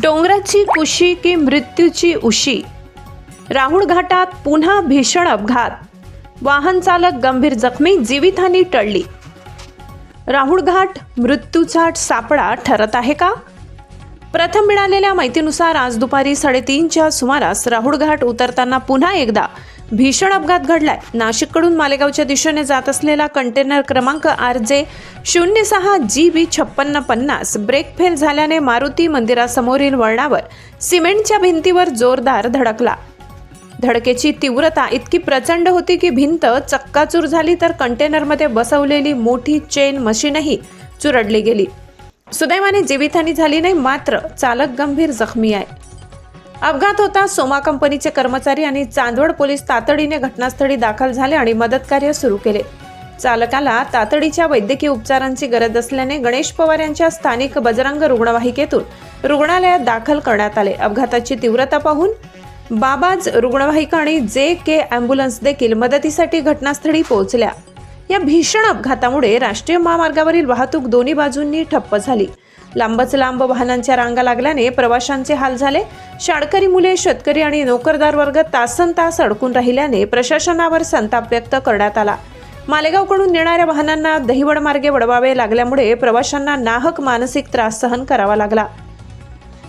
डोंगराची कुशी की मृत्यूची उशी? राहुळ घाटात पुन्हा भीषण अपघात. वाहन चालक गंभीर जखमी जीवितहानी टळली. राहुळ घाट मृत्यूचा सापळा ठरत आहे का? प्रथम मिळालेल्या माहितीनुसार आज दुपारी साडेतीनच्या सुमारास राहुळ घाट उतरताना पुन्हा एकदा भीषण अपघात घडलाय. नाशिककडून मालेगावच्या दिशेने जात असलेला कंटेनर क्रमांक आर जे शून्य सहा जी बी छप्पन्न पन्नास ब्रेक फेल झाल्याने मारुती मंदिरासमोरील वळणावर सिमेंटच्या भिंतीवर जोरदार धडकला. धडकेची तीव्रता इतकी प्रचंड होती की भिंत चक्काचूर झाली तर कंटेनरमध्ये बसवलेली मोठी चेन मशीनही चुरडली गेली. सुदैवाने जीवितहानी झाली नाही मात्र चालक गंभीर जखमी आहे. अपघात होता सोमा कंपनीचे कर्मचारी आणि चांदवड पोलीस तातडीने घटनास्थळी दाखल झाले आणि मदत कार्य सुरू केले. चालकाला तातडीच्या वैद्यकीय उपचारांची गरज असल्याने गणेश पवार यांच्या स्थानिक बजरंग रुग्णवाहिकेतून रुग्णालयात दाखल करण्यात आले. अपघाताची तीव्रता पाहून बाबाज रुग्णवाहिका आणि जे के अँब्युलन्स देखील मदतीसाठी घटनास्थळी पोहोचल्या. या भीषण अपघातामुळे राष्ट्रीय महामार्गावरील वाहतूक दोन्ही बाजूंनी ठप्प झाली. लांबच लांब वाहनांच्या रांगा लागल्याने प्रवाशांचे हाल झाले. शाळकरी मुले शेतकरी आणि नोकरदार वर्ग तासन तास अडकून राहिल्याने प्रशासनावर संताप व्यक्त करण्यात आला. मालेगावकडून येणाऱ्या वाहनांना दहिवड मार्गे वळवावे लागल्यामुळे प्रवाशांना नाहक मानसिक त्रास सहन करावा लागला.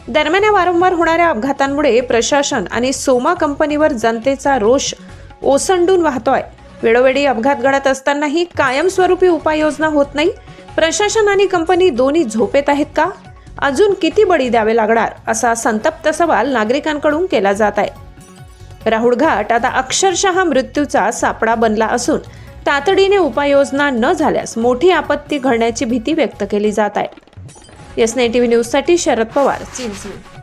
दरम्यान या वारंवार होणाऱ्या अपघातांमुळे प्रशासन आणि सोमा कंपनीवर जनतेचा रोष ओसंडून वाहतोय. वेळोवेळी अपघात घडत असतानाही कायमस्वरूपी उपाययोजना होत नाही. प्रशासन आणि कंपनी दोन्ही झोपेत आहेत का? अजून किती बळी द्यावे लागणार? असा संतप्त सवाल नागरिकांकडून केला जात आहे. राहुल घाट आता अक्षरशः मृत्यूचा सापळा बनला असून तातडीने उपाययोजना न झाल्यास मोठी आपत्ती घडण्याची भीती व्यक्त केली जात आहे. एस टी व्ही न्यूजसाठी शरद पवार चिंचणी